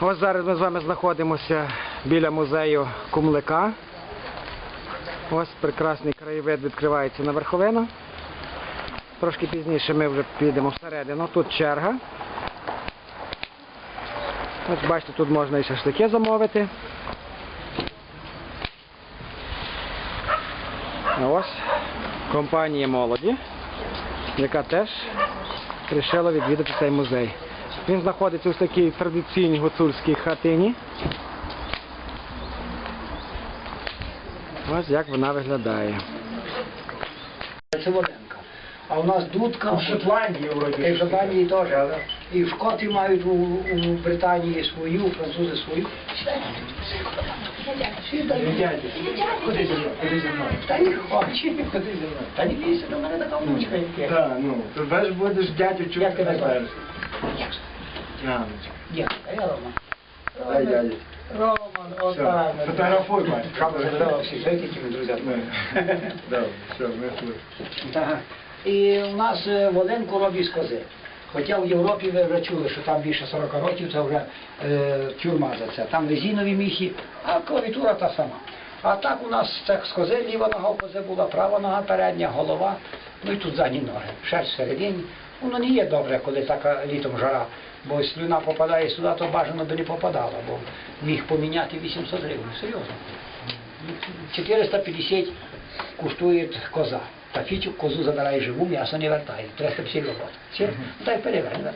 Ось зараз ми з вами знаходимося біля музею Кумлика. Ось прекрасний краєвид відкривається на верховину. Трошки пізніше ми вже підемо всередину. Тут черга. Ось бачите, тут можна і шашлики замовити. Ось компанія молоді, яка теж вирішила відвідати цей музей. Він знаходиться в такій традиційній гуцульській хатині. Ось як вона виглядає. Це Воленка. А у нас дудка. В Шотландії вроді. В Шотландії теж, але і в Шкоти мають у, у Британії свою, у французи свою. Дядя, Ходи зі мною, ходи зі мною. Та не хоче, ходи зі мною. Та не бійся, до мене така внучка є. Так, ну, ти будеш дядю чути Як тебе звати? Яночка. А я Рома. Ай, дядя. Роман, отак. фотографуй, мать. Камера задала всі фейтиками, друзі. Добре, все, ми. Так. І у нас е, Воленку роблять з кози. Хоча в Європі ви вже чули, що там більше 40 років це вже е, тюрма за це. Там резинові міхи, а клавітура та сама. А так у нас це кози ліва нога в кози була, права нога передня, голова, ну і тут задні ноги. Шерсть всередині. Воно не є добре, коли така літом жара, бо слюна попадає сюди, то бажано би не попадала, бо міг поміняти 800 гривень. Серйозно. 450 коштує коза. Pa fiću kozu za da garaj živu, ja sam je vrtaj, treba se psi robot. Cijel, mhm. taj pelje ga.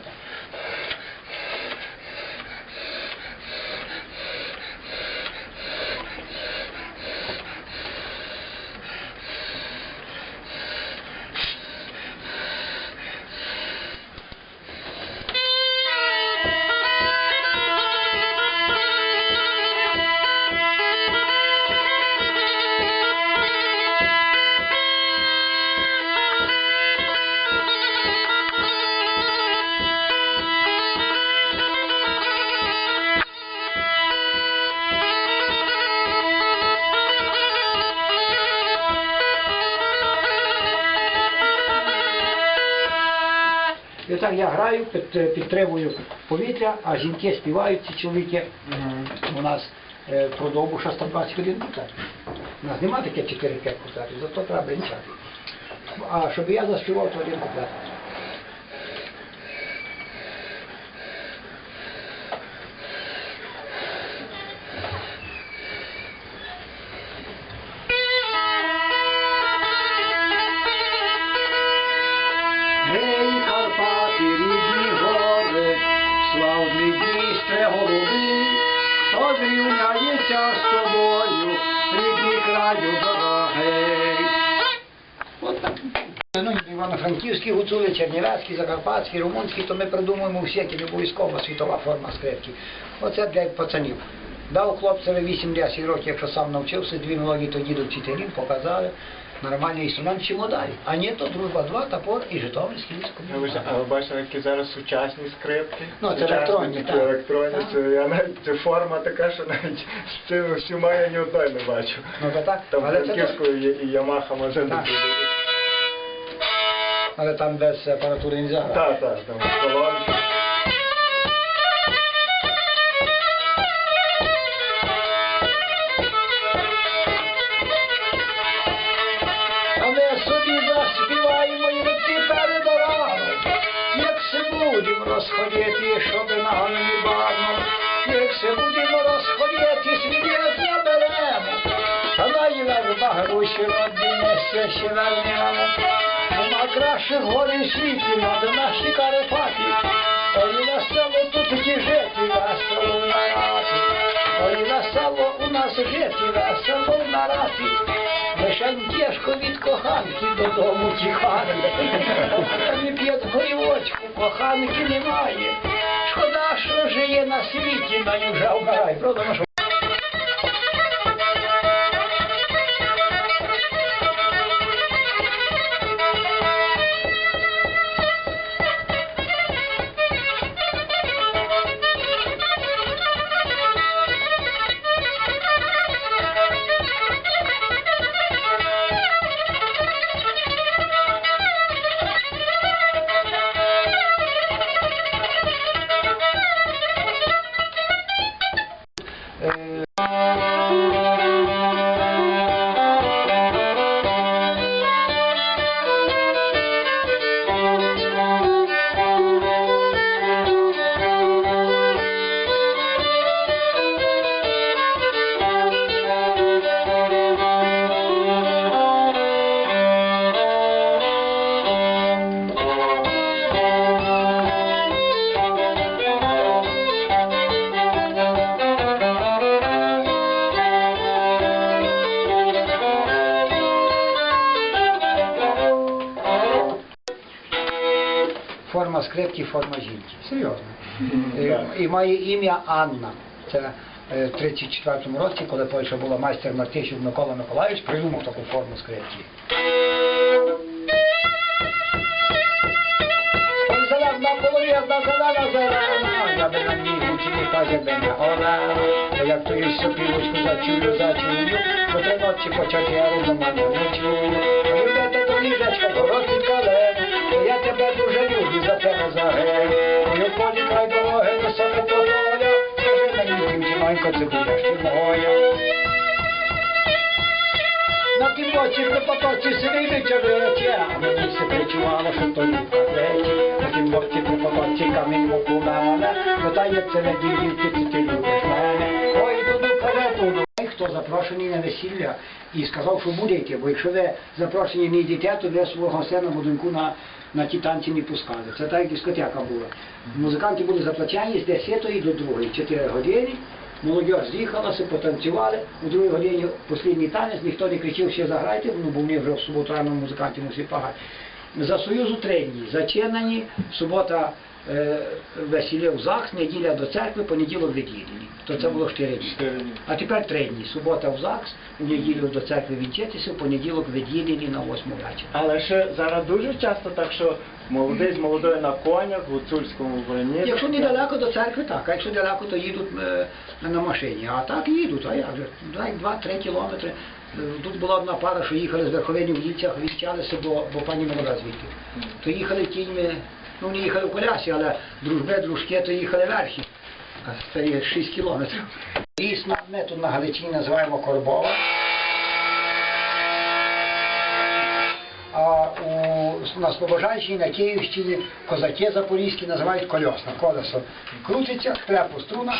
І отак я граю, під- підтримую повітря, а жінки співають, ці чоловіки у нас е, про добу ще 120 годин куплетів. У нас немає таке 4 5 куплетів, зато треба бренчати. А щоб я заспівав, то один куплет. З тобою, рідний краю дорогий. Ну, Івано-Франківські гуцули, Чернівецькі, Закарпатські, Румунські, то ми придумуємо всякі, не обов'язково світова форма скрипки. Оце для пацанів. Дав хлопцеві 8-10 років, якщо сам навчився, дві мелодії тоді до вчителів, показали. Нормальний інструмент чому далі. А ні, то дружба 2, топор і Житомирський військовий. А ви бачите, які зараз сучасні скрипки? Ну, це Сучасні електронні, так. електронні. Так. Це, я навіть, це форма така, що навіть з цими всіма я ні одної не бачу. Ну, то так. Там Але це Франківською є і Ямаха може буде. Але там без апаратури не. Так, так, там колонки. Се будемо розходити, щоб нам не бадно, як се будемо розходити, світ заберемо, та найвер гроші родинися ще вернемо. Нема кращих горів світі, над наші Карпати, ой весело тут ті жити, весело в нараті, ой весело у нас жити, весело в нараті. Тяжко від коханки додому тікати. Не п'ять горівочку, коханки немає. Шкода, що жиє на світі, на южа вмирай. Правда, скрипки форма жінки. Серйозно. І, і має ім'я Анна. Це е, в 34-му році, коли Польща була майстер Мартищук Микола Миколаївич, придумав таку форму скрипки. Я як ту їй сопілочку зачую, зачую, по три ночі по чотиру до мене не чую. Любите до ліжечка, дорослі калени, то я тебе дуже люблю, за тебе загину. Ой, у полі край дороги, висока подоля, скажи мені, дівчинонько, це будеш ти моя. На тім боці при потоці сивий човече, а мені все причувало, що то ліпка плечі. На тім боці при потоці камінь окунала, питається на дівчинки, чи ти любиш мене. Ой, дуду, карету, Хто запрошений на весілля і сказав, що буде бо якщо ви запрошені не йдете, то ви свого сина будинку на, на ті танці не пускали. Це так, як дискотека була. Музиканти були заплачені з 10 до 2, 4 години. Молодь з'їхалася, потанцювали. У другій годині останній танець, ніхто не кричив, ще заграйте, ну, бо вони вже в суботу рано музиканти мусили пагати. За Союзу три. Зачинені, субота весілля в ЗАГС, неділя до церкви, понеділок від'їдені. То це було чотири дні. А тепер три дні. Субота в ЗАГС, у неділю до церкви відчитися, в понеділок від'їдені на восьму вечір. Але ще зараз дуже часто так, що молодий з молодою на конях, в гуцульському вбранні. Якщо недалеко до церкви, так, а якщо далеко, то їдуть е, на машині. А так їдуть, а як же? Дай Два-три кілометри. Е, Тут була одна пара, що їхали з Верховині в Дівцях, вінчалися, бо, бо пані молода звідти. То їхали кіньми, ну вони їхали в колясі, але дружби, дружки, то їхали верхи. Це є 6 кілометрів. Дійсно, ми тут на Галичині називаємо Корбова. А у, на Слобожанщині, на Київщині козаки запорізькі називають кольосна. Колесо крутиться, хлеб у струнах.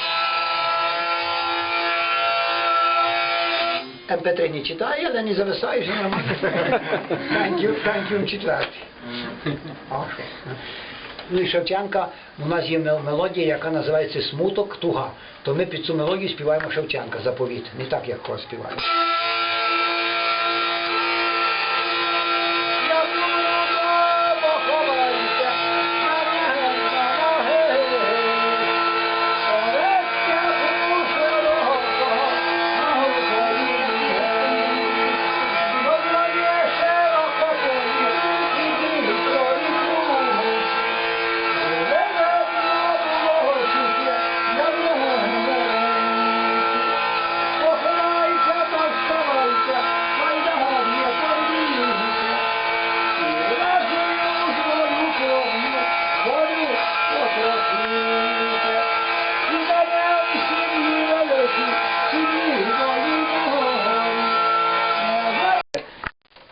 МП3 не читає, але не зависаю, все нормально. Thank you, thank you, четвертий. Ну і Шевченка, у нас є мелодія, яка називається Смуток, туга. То ми під цю мелодію співаємо Шевченка, заповіт. Не так, як хор співає.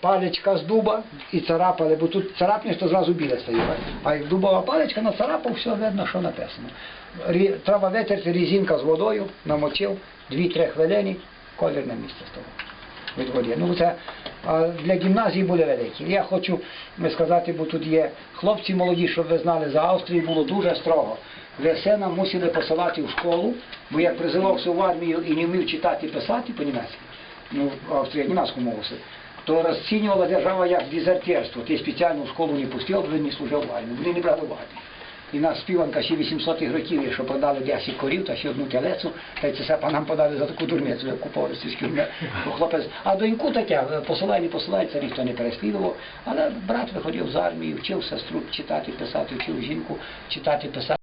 Паличка з дуба і царапали, бо тут царапнеш, то зразу біле стає. А як дубова паличка на царапав, все видно, що написано. Треба витерти різинка з водою, намочив, 2-3 хвилини, колір на місце став. Ну, це а, для гімназії були великі. Я хочу е, сказати, бо тут є хлопці молоді, щоб ви знали, за Австрії було дуже строго. Ви сина мусили посилати в школу, бо як призивався в армію і не вмів читати писати по-німецьки, ну, в Австрії німецьку мову, все, то розцінювала держава як дезертирство. Ти спеціально в школу не пустив, бо не служив в армії. Вони не брали в армію. І нас співанка ще 800-х років, є, що продали 10 корів та ще одну телецю, та й це все нам подали за таку дурницю, як купили сільські хлопець. А доньку таке, посилай, не посилай, це ніхто не переслідував. Але брат виходив з армії, вчив сестру читати, писати, вчив жінку читати, писати.